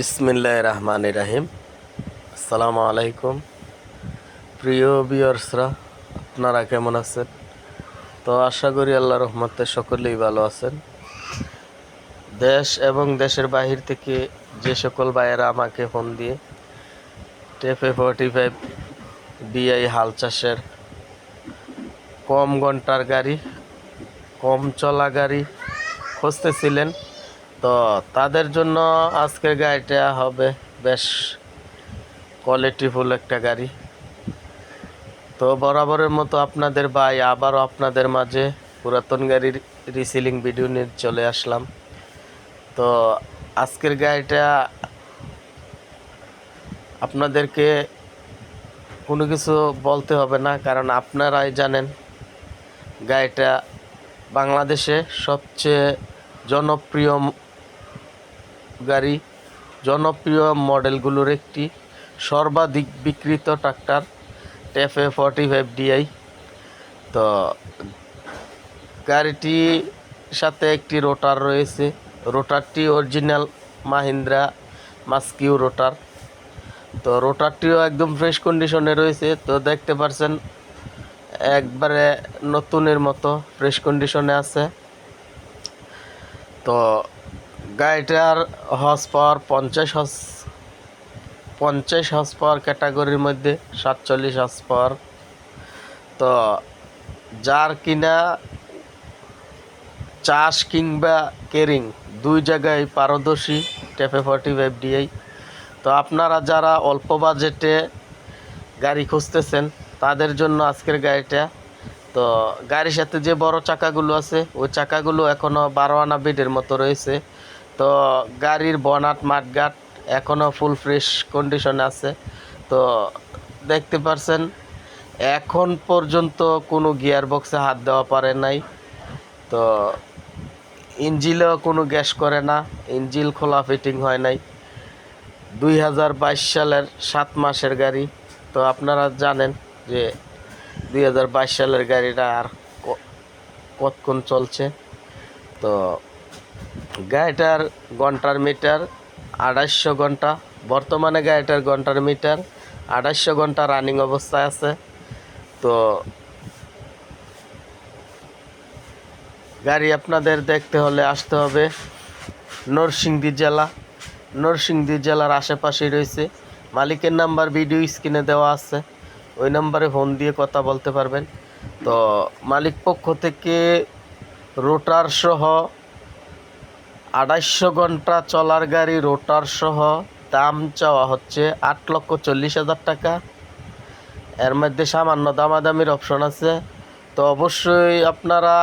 বিসমিল্লাহ রহমান রাহিম। আসসালামু আলাইকুম। প্রিয় বিয়ার্সরা আপনারা কেমন আছেন? তো আশা করি আল্লাহ রহমতে সকলেই ভালো আছেন। দেশ এবং দেশের বাহির থেকে যে সকল ভাইয়েরা আমাকে ফোন দিয়ে টেপে ফোর্টি ফাইভ ডিআই হাল চাষের কম ঘণ্টার গাড়ি, কম চলা গাড়ি খুঁজতেছিলেন। তো তাদের জন্য আজকের গাড়িটা হবে বেশ কোয়ালিটিফুল একটা গাড়ি। তো বরাবরের মতো আপনাদের ভাই আবারও আপনাদের মাঝে পুরাতন গাড়ির রিসিলিং ভিডিও নিয়ে চলে আসলাম। তো আজকের গাড়িটা আপনাদেরকে কোনো কিছু বলতে হবে না, কারণ আপনারাই জানেন গাড়িটা বাংলাদেশে সবচেয়ে জনপ্রিয় গাড়ি, জনপ্রিয় মডেলগুলোর একটি সর্বাধিক বিক্রিত tractor TAFE forty five DI তো গাড়িটির সাথে একটি রোটার রয়েছে। রোটারটি অরিজিনাল মাহিন্দ্রা মাস্কিউ রোটার। তো রোটারটিও একদম ফ্রেশ কন্ডিশনে রয়েছে। তো দেখতে পারছেন, একবারে নতুনের মতো ফ্রেশ কন্ডিশনে আছে। তো গাড়িটার হর্স পাওয়ার পঞ্চাশ হর্স পঞ্চাশ হর্স পাওয়ার ক্যাটাগরির মধ্যে সাতচল্লিশ হর্স পাওয়ার তো যার কিনা চাষ কিংবা কেরিং দুই জায়গায় পারদর্শী টেপে ফর্টি ফাইভ ডিআই তো আপনারা যারা অল্প বাজেটে গাড়ি খুঁজতেছেন, তাদের জন্য আজকের গাড়িটা। তো গাড়ির সাথে যে বড় চাকাগুলো আছে, ওই চাকাগুলো এখনও বারো আনা বেডের মতো রয়েছে। তো গাড়ির বনাট মাঠঘাট এখনও ফুল ফ্রেশ কন্ডিশনে আছে। তো দেখতে পারছেন, এখন পর্যন্ত কোনো গিয়ার বক্সে হাত দেওয়া পারে নাই। তো ইঞ্জিলেও কোনো গ্যাস করে না ইঞ্জিল খোলা ফিটিং হয় নাই। দুই হাজার বাইশ সালের সাত মাসের গাড়ি। তো আপনারা জানেন যে দুই হাজার বাইশ সালের গাড়িটা আর কতক্ষণ চলছে। তো গাড়িটার ঘণ্টার মিটার, আড়াইশো ঘণ্টা। বর্তমানে গাড়িটার ঘণ্টার মিটার, আড়াইশো ঘণ্টা রানিং অবস্থায় আছে। তো গাড়ি আপনাদের দেখতে হলে আসতে হবে নরসিংদী জেলা। নরসিংদী জেলার আশেপাশে রয়েছে। মালিকের নাম্বার ভিডিও স্ক্রিনে দেওয়া আছে। ওই নাম্বারে ফোন দিয়ে কথা বলতে পারবেন। তো মালিক পক্ষ থেকে রোটার সহ আড়াইশো ঘণ্টা চলার গাড়ি রোটার সহ দাম চাওয়া হচ্ছে আট লক্ষ চল্লিশ হাজার টাকা। এর মধ্যে সামান্য দামাদামির অপশন আছে। তো অবশ্যই আপনারা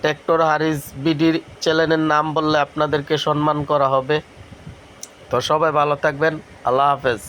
ট্র্যাক্টর হারিস বিডির চ্যানেলের নাম বললে আপনাদেরকে সম্মান করা হবে। তো সবাই ভালো থাকবেন। আল্লাহ হাফেজ।